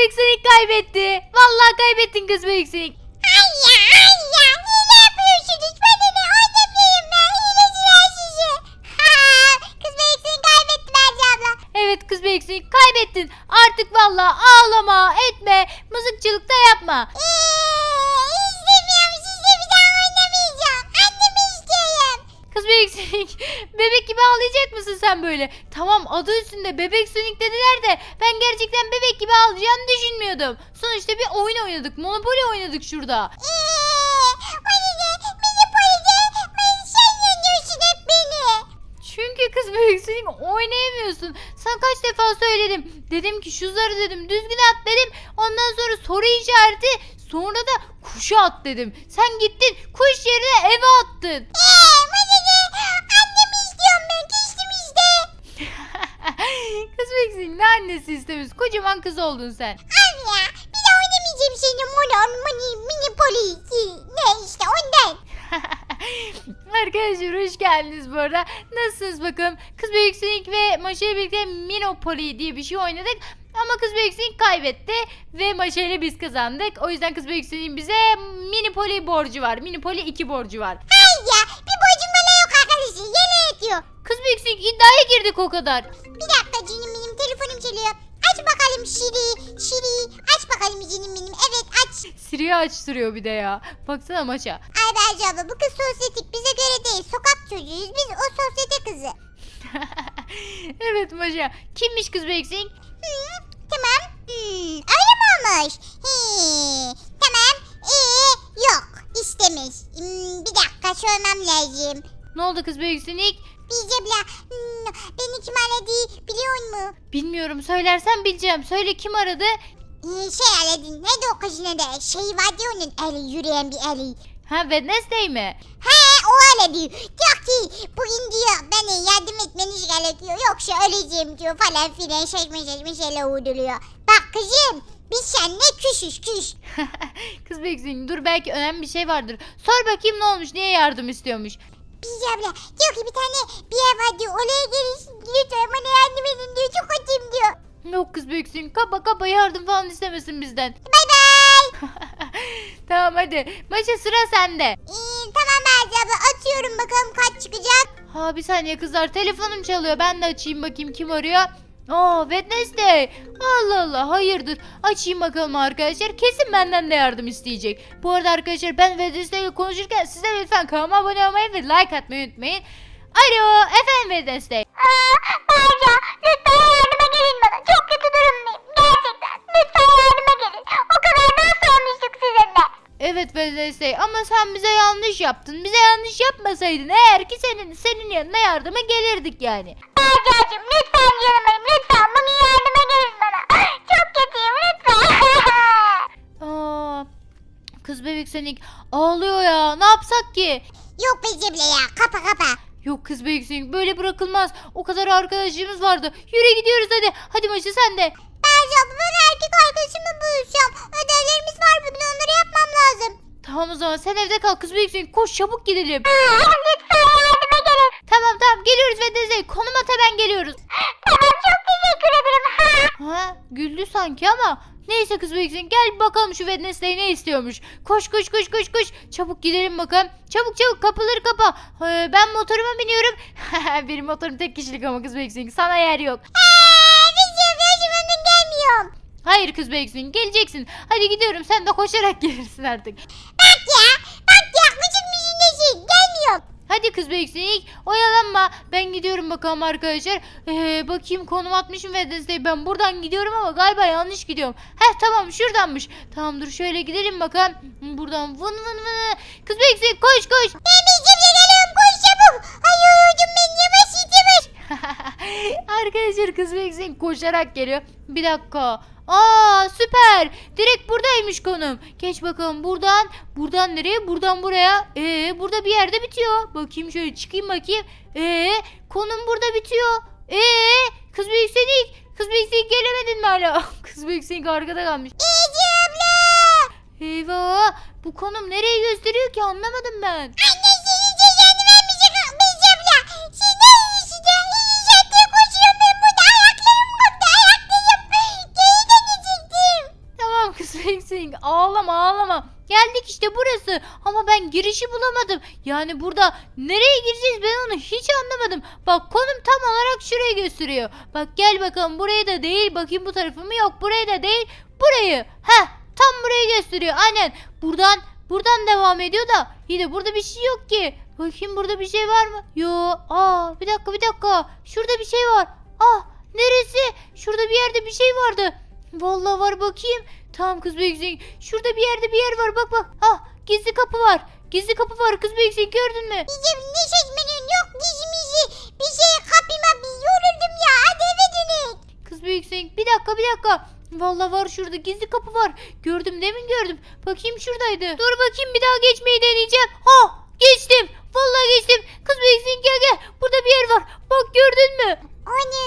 bebek Sonic kaybetti. Vallahi kaybettin kız bebek Sonic. Ay ya ay ya. Hile yapıyorsunuz. Bana ne oynamayayım ben. Hileciler sizi. Ha, kız bebeksin kaybetti Berce abla. Evet kız bebek Sonic kaybettin. Artık vallahi ağlama etme. Mızıkçılık da yapma. Eee mısın sen böyle? Tamam adı üstünde bebek Sonic dediler de ben gerçekten bebek gibi ağlayacağını düşünmüyordum. Sonuçta bir oyun oynadık. Monopoly oynadık şurada. Çünkü kız bebek Sonic oynayamıyorsun. Sana kaç defa söyledim. Dedim ki şu zarı dedim düzgün at dedim. Ondan sonra soru işareti sonra da kuşu at dedim. Sen gittin kuş yerine eve attın. Eee? Annemi istiyorum ben. kız Sonic ne annesi istemiyorsun. Kocaman kız oldun sen. Abi ya bir daha oynamayacağım senin monon mini mini polisi. Ne işte ondan. Arkadaşlar hoş geldiniz bu arada. Nasılsınız bakalım? Kız Büyük Sonic ve Maşa ile birlikte Monopoly diye bir şey oynadık. Ama Kız Büyük Sonic kaybetti ve Maşa ile biz kazandık. O yüzden Kız Büyük Sonic'in bize Minipoly borcu var. Minipoly 2 borcu var. Ay ya yine yetiyor. Kız Sonic iddiaya girdik o kadar. Bir dakika canım benim telefonum çalıyor. Aç bakalım Şiri. Şiri. Aç bakalım canım benim. Evet aç. Siri'yi açtırıyor bir de ya. Baksana Maşa. Ay Berce abla bu kız sosyetik bize göre değil. Sokak çocuğuyuz biz o sosyete kızı. evet Maşa. Kimmiş Kız? Hı, tamam. Hmm, öyle mi olmuş? He, tamam. Ee, yok istemiş. Hmm, bir dakika sormam lazım. Ne oldu Kız Büyük Sonic? Bilge abla hmm, beni kim aradı biliyor musun? Bilmiyorum. Söylersen bileceğim. Söyle kim aradı? Ee, şey aradı neydi o kızın adı? Şey vardı ya onun eli yürüyen bir eli. Ha Wednesday mi? He o öyle diyor. Diyor ki bugün diyor bana yardım etmeniz gerekiyor. Yoksa öleceğim diyor falan filan saçma saçma şeyler uyduluyor. Bak kızım biz seninle küsüz küs. Kız bekleyin dur belki önemli bir şey vardır. Sor bakayım ne olmuş niye yardım istiyormuş. Bilge abla diyor ki bir tane bir yer var diyor. Oraya gelin lütfen bana yardım edin diyor. Çok kötüyüm diyor. Yok kız büyüksün kaba kaba yardım falan istemesin bizden. Bay bay. tamam hadi maça sıra sende. Ee, tamam Berce abla atıyorum bakalım kaç çıkacak. Ha bir saniye kızlar telefonum çalıyor ben de açayım bakayım kim arıyor. Aa Wednesday. Allah Allah hayırdır. Açayım bakalım arkadaşlar. Kesin benden de yardım isteyecek. Bu arada arkadaşlar ben Wednesday ile konuşurken siz de lütfen kanalıma abone olmayı ve like atmayı unutmayın. Alo efendim Wednesday. Berce lütfen yardıma gelin bana. Çok kötü durumdayım. Gerçekten. Lütfen yardıma gelin. O kadar daha sormuştuk sizinle. Evet Wednesday ama sen bize yanlış yaptın. Bize yanlış yapmasaydın eğer ki senin senin yanına yardıma gelirdik yani. Berca'cığım lütfen yanımayım. Kız bebek Sonic ağlıyor ya. Ne yapsak ki? Yok Bece bile ya. Kapa kapa. Yok kız bebek Sonic böyle bırakılmaz. O kadar arkadaşımız vardı. Yürü gidiyoruz hadi. Hadi maçı sen de. Berca abla ben erkek arkadaşımla buluşacağım. Ödevlerimiz var bugün onları yapmam lazım. Tamam o zaman sen evde kal kız bebek Sonic. Koş çabuk gidelim. lütfen yardıma gelin. Tamam tamam geliyoruz Wednesday. Konum at hemen geliyoruz. Tamam çok teşekkür ederim. Ha güldü sanki ama. Neyse kız büyüksün gel bakalım şu Wednesday ne istiyormuş. Koş koş koş koş koş. Çabuk gidelim bakalım. Çabuk çabuk kapıları kapa. Ee, ben motoruma biniyorum. Benim motorum tek kişilik ama kız büyüksün. Sana yer yok. Gelmiyorum. Hayır kız büyüksün geleceksin. Hadi gidiyorum sen de koşarak gelirsin artık. Bak ya. Bak ya. Küçük müziğindesin. Gelmiyorum. Hadi kız ilk oyalanma. Ben gidiyorum bakalım arkadaşlar. Ee, bakayım konum atmışım Wednesday. Ben buradan gidiyorum ama galiba yanlış gidiyorum. Heh tamam şuradanmış. Tamam dur şöyle gidelim bakalım. Buradan vın vın vın. Kız büyüksün koş koş. Bile geliyorum. Koş çabuk. Ay yoruldum ben. Yavaş yavaş. Arkadaşlar kız büyüksün koşarak geliyor. Bir dakika. Aa süper. Direkt buradaymış konum. Geç bakalım buradan. Buradan nereye? Buradan buraya. Ee burada bir yerde bitiyor. Bakayım şöyle çıkayım bakayım. Ee konum burada bitiyor. Ee kız büyüksenik. Kız büyüksenik gelemedin mi hala? kız büyüksenik arkada kalmış. Bece abla. Eyvah. Bu konum nereye gösteriyor ki anlamadım ben. Anne ben girişi bulamadım. Yani burada nereye gireceğiz ben onu hiç anlamadım. Bak konum tam olarak şurayı gösteriyor. Bak gel bakalım buraya da değil. Bakayım bu tarafı mı yok buraya da değil. Burayı. Heh tam burayı gösteriyor. Aynen buradan buradan devam ediyor da yine burada bir şey yok ki. Bakayım burada bir şey var mı? Yo. Aa bir dakika bir dakika. Şurada bir şey var. Ah neresi? Şurada bir yerde bir şey vardı. Vallahi var bakayım. Tamam kız büyüksün. Şurada bir yerde bir yer var bak bak. Ah gizli kapı var. Gizli kapı var kız büyüksün gördün mü? Bizim ne seçmenin yok dizimizi. Bir şey kapıma bir yoruldum ya. Hadi eve dönelim. Kız büyüksün. Bir dakika bir dakika. Vallahi var şurada gizli kapı var. Gördüm demin gördüm. Bakayım şuradaydı. Dur bakayım bir daha geçmeyi deneyeceğim. Ha geçtim. Vallahi geçtim. Kız büyüksün gel gel. Burada bir yer var. Bak gördün mü? Ana.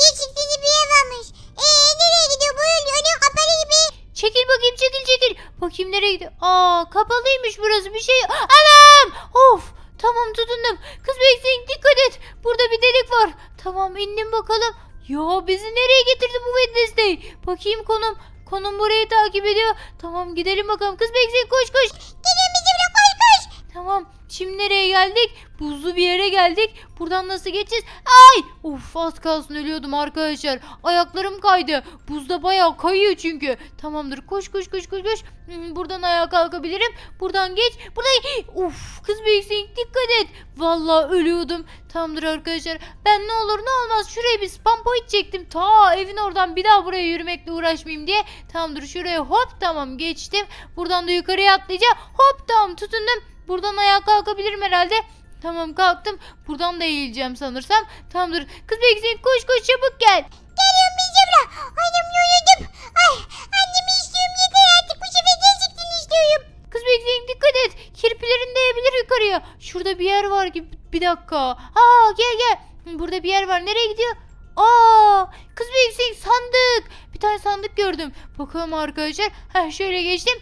Gerçekten de bir ev varmış. Eee nereye gidiyor bu yol? Önü kapalı gibi. Çekil bakayım çekil çekil. Bakayım nereye gidiyor. Aa kapalıymış burası bir şey. Anam! Of! Tamam tutundum. Kız bekleyin dikkat et. Burada bir delik var. Tamam indim bakalım. Ya bizi nereye getirdi bu Wednesday? Bakayım konum. Konum burayı takip ediyor. Tamam gidelim bakalım. Kız bekleyin koş koş. Koş. Tamam. Şimdi nereye geldik? Buzlu bir yere geldik. Buradan nasıl geçeceğiz? Ay! Of az kalsın ölüyordum arkadaşlar. Ayaklarım kaydı. Buzda bayağı kayıyor çünkü. Tamamdır. Koş koş koş koş koş. Hmm, Buradan ayağa kalkabilirim. Buradan geç. Buradan Uf kız büyüksün dikkat et. Vallahi ölüyordum. Tamamdır arkadaşlar. Ben ne olur ne olmaz şuraya bir spam point çektim. Ta evin oradan bir daha buraya yürümekle uğraşmayayım diye. Tamamdır şuraya hop tamam geçtim. Buradan da yukarıya atlayacağım. Hop tamam tutundum. Buradan ayağa kalkabilirim herhalde. Tamam kalktım. Buradan da eğileceğim sanırsam. Tamamdır. Kız bekleyin koş koş çabuk gel. Geliyorum bizimle. Annem yoruldum. Ay annemi istiyorum yeter artık bu sefer gerçekten istiyorum. Kız bekleyin dikkat et. Kirpilerin değebilir yukarıya. Şurada bir yer var gibi. Bir dakika. Aa gel gel. Burada bir yer var. Nereye gidiyor? Aa kız bekleyin sandık. Bir tane sandık gördüm. Bakalım arkadaşlar. Heh şöyle geçtim.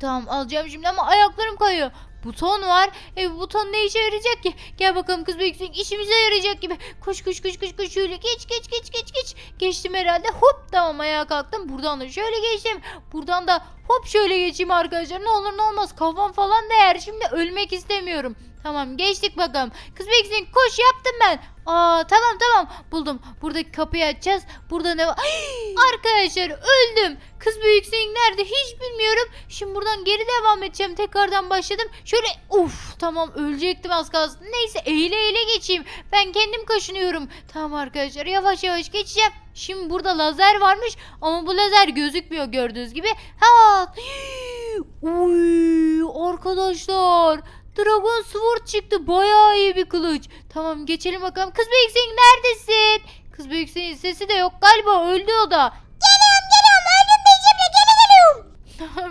Tamam alacağım şimdi ama ayaklarım kayıyor. Buton var. E bu buton ne işe yarayacak ki? Gel bakalım kız büyüksün işimize yarayacak gibi. Koş koş koş koş koş şöyle geç geç geç geç geç. Geçtim herhalde. Hop tamam ayağa kalktım. Buradan da şöyle geçtim. Buradan da hop şöyle geçeyim arkadaşlar. Ne olur ne olmaz kafam falan değer. Şimdi ölmek istemiyorum. Tamam geçtik bakalım. Kız büyüksün koş yaptım ben. Aa tamam tamam buldum. Buradaki kapıyı açacağız. Burada ne var? Arkadaşlar öldüm. Kız büyüksün nerede hiç bilmiyorum. Şimdi buradan geri devam edeceğim. Tekrardan başladım. Şöyle uf tamam ölecektim az kalsın. Neyse eğile eğile geçeyim. Ben kendim kaşınıyorum. Tamam arkadaşlar yavaş yavaş geçeceğim. Şimdi burada lazer varmış ama bu lazer gözükmüyor gördüğünüz gibi. Ha! Uy, arkadaşlar Dragon Sword çıktı. Bayağı iyi bir kılıç. Tamam geçelim bakalım. Kız Büyüksün neredesin? Kız Büyüksün sesi de yok galiba öldü o da.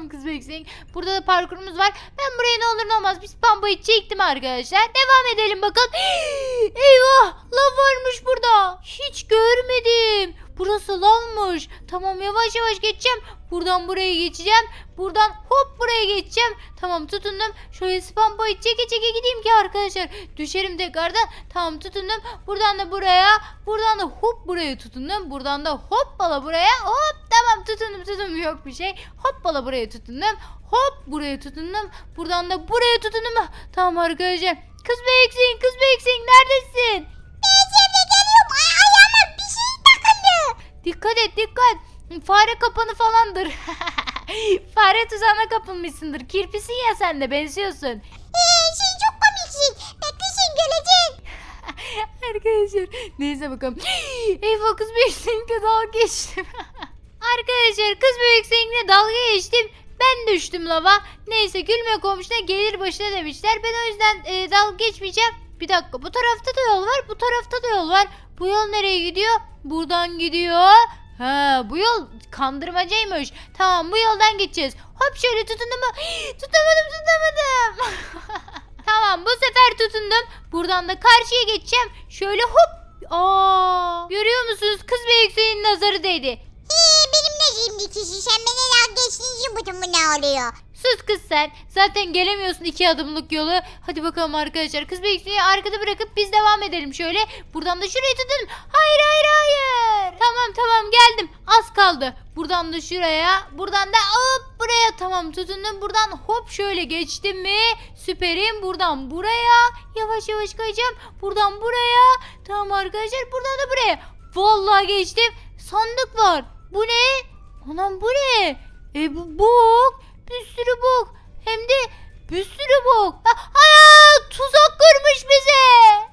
Tamam kız Büyüksün. Burada da parkurumuz var. Ben buraya ne olur ne olmaz bir pambayı çektim arkadaşlar. Devam edelim bakalım. Eyvah lav varmış burada. Hiç görmedim. Burası lavmış. Tamam yavaş yavaş geçeceğim. Buradan buraya geçeceğim. Buradan hop buraya geçeceğim. Tamam tutundum. Şöyle spam boyu çeke çeke gideyim ki arkadaşlar. Düşerim tekrardan. Tamam tutundum. Buradan da buraya. Buradan da hop buraya tutundum. Buradan da hoppala buraya. Hop tamam tutundum tutundum yok bir şey. Hoppala buraya tutundum. Hop buraya tutundum. Buradan da buraya tutundum. Tamam arkadaşlar. Kız büyüksün kız büyüksün neredesin? Dikkat et dikkat. Fare kapanı falandır. Fare tuzağına kapılmışsındır. Kirpisin ya sen de benziyorsun. Ee, sen çok komiksin. Bekle sen geleceksin. Arkadaşlar neyse bakalım. Eyvah kız büyüksünle dalga geçtim. Arkadaşlar kız büyüksünle dalga geçtim. Ben düştüm lava. Neyse gülme komşuna gelir başına demişler. Ben o yüzden e, dalga geçmeyeceğim. Bir dakika bu tarafta da yol var. Bu tarafta da yol var. Bu yol nereye gidiyor? Buradan gidiyor. Ha bu yol kandırmacaymış. Tamam bu yoldan gideceğiz. Hop şöyle tutundum mu? tutamadım tutamadım. tamam bu sefer tutundum. Buradan da karşıya geçeceğim. Şöyle hop. Aa, görüyor musunuz? Kız ve yükseğin nazarı değdi. Ee, benim ne şimdi kişi sen beni için bütün bu ne oluyor? Sus kız sen. Zaten gelemiyorsun iki adımlık yolu. Hadi bakalım arkadaşlar. Kız bekleyin arkada bırakıp biz devam edelim şöyle. Buradan da şuraya tutun. Hayır hayır hayır. Tamam tamam geldim. Az kaldı. Buradan da şuraya. Buradan da hop buraya. Tamam tutundum. Buradan hop şöyle geçtim mi? Süperim. Buradan buraya. Yavaş yavaş kayacağım. Buradan buraya. Tamam arkadaşlar. Buradan da buraya. Vallahi geçtim. Sandık var. Bu ne? Anam bu ne? E bu bok. Bir sürü bok. Hem de bir sürü bok. Aa, tuzak kurmuş bize.